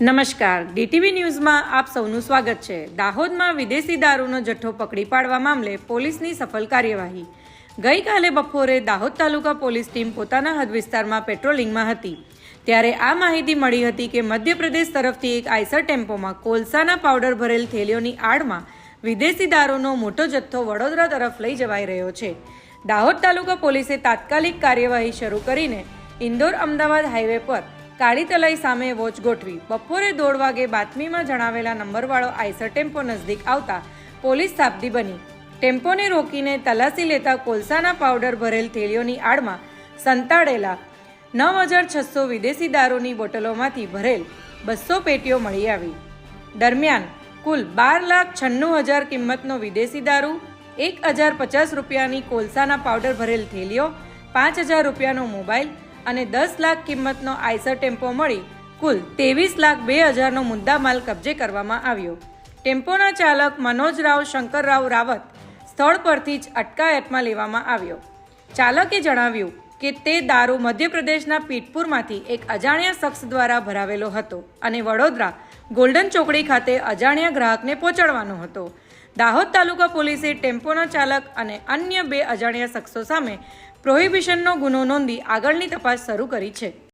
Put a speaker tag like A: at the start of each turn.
A: નમસ્કાર. ડીટીવી ન્યૂઝમાં આપ સૌનું સ્વાગત છે. દાહોદમાં વિદેશી દારૂનો જથ્થો પકડી પાડવા મામલે પોલીસની સફળ કાર્યવાહી. ગઈકાલે બપોરે દાહોદ તાલુકા પોલીસ ટીમ પોતાના હદ વિસ્તારમાં પેટ્રોલિંગમાં હતી. ત્યારે આ માહિતી મળી હતી કે મધ્યપ્રદેશ તરફથી એક આઈસર ટેમ્પોમાં કોલસાના પાવડર ભરેલ થેલીઓની આડમાં વિદેશી દારૂનો મોટો જથ્થો વડોદરા તરફ લઈ જવાઈ રહ્યો છે. દાહોદ તાલુકા પોલીસે તાત્કાલિક કાર્યવાહી શરૂ કરીને ઇન્દોર અમદાવાદ હાઈવે પર કાળી તલાઈ સામે વોચ ગોઠવી. બપોરે દોઢ વાગે બાતમીમાં જણાવેલા નંબરવાળો આઈસર ટેમ્પો નજદીક આવતા પોલીસ સાબદી બની. ટેમ્પોને રોકીને તલાસી લેતા કોલસાના પાવડર ભરેલ થેલીઓની આડમાં સંતાડેલા નવ હજાર છસો વિદેશી દારૂની બોટલોમાંથી ભરેલ બસો પેટીઓ મળી આવી. દરમિયાન કુલ બાર લાખ છન્નું હજાર કિંમતનો વિદેશી દારૂ, એક હજાર પચાસ રૂપિયાની કોલસાના પાવડર ભરેલ થેલીઓ, પાંચ હજાર રૂપિયાનો મોબાઈલ અને દસ લાખ કિંમતનો આઈસર ટેમ્પો મળી કુલ ત્રેવીસ લાખ બે હજારનો મુદ્દામાલ કબજે કરવામાં આવ્યો. ટેમ્પોના ચાલક મનોજરાવ શંકરરાવ રાવત સ્થળ પરથી જ અટકાયતમાં લેવામાં આવ્યો. ચાલકે જણાવ્યું કે તે દારૂ મધ્યપ્રદેશના પીઠપુરમાંથી એક અજાણ્યા શખ્સ દ્વારા ભરાવેલો હતો અને વડોદરા ગોલ્ડન ચોકડી ખાતે અજાણ્યા ગ્રાહકને પહોંચાડવાનો હતો. દાહોદ તાલુકા પોલીસે ટેમ્પોના ચાલક અને અન્ય બે અજાણ્યા શખ્સો સામે પ્રોહિબિશનનો ગુનો નોંધી આગળની તપાસ શરૂ કરી છે.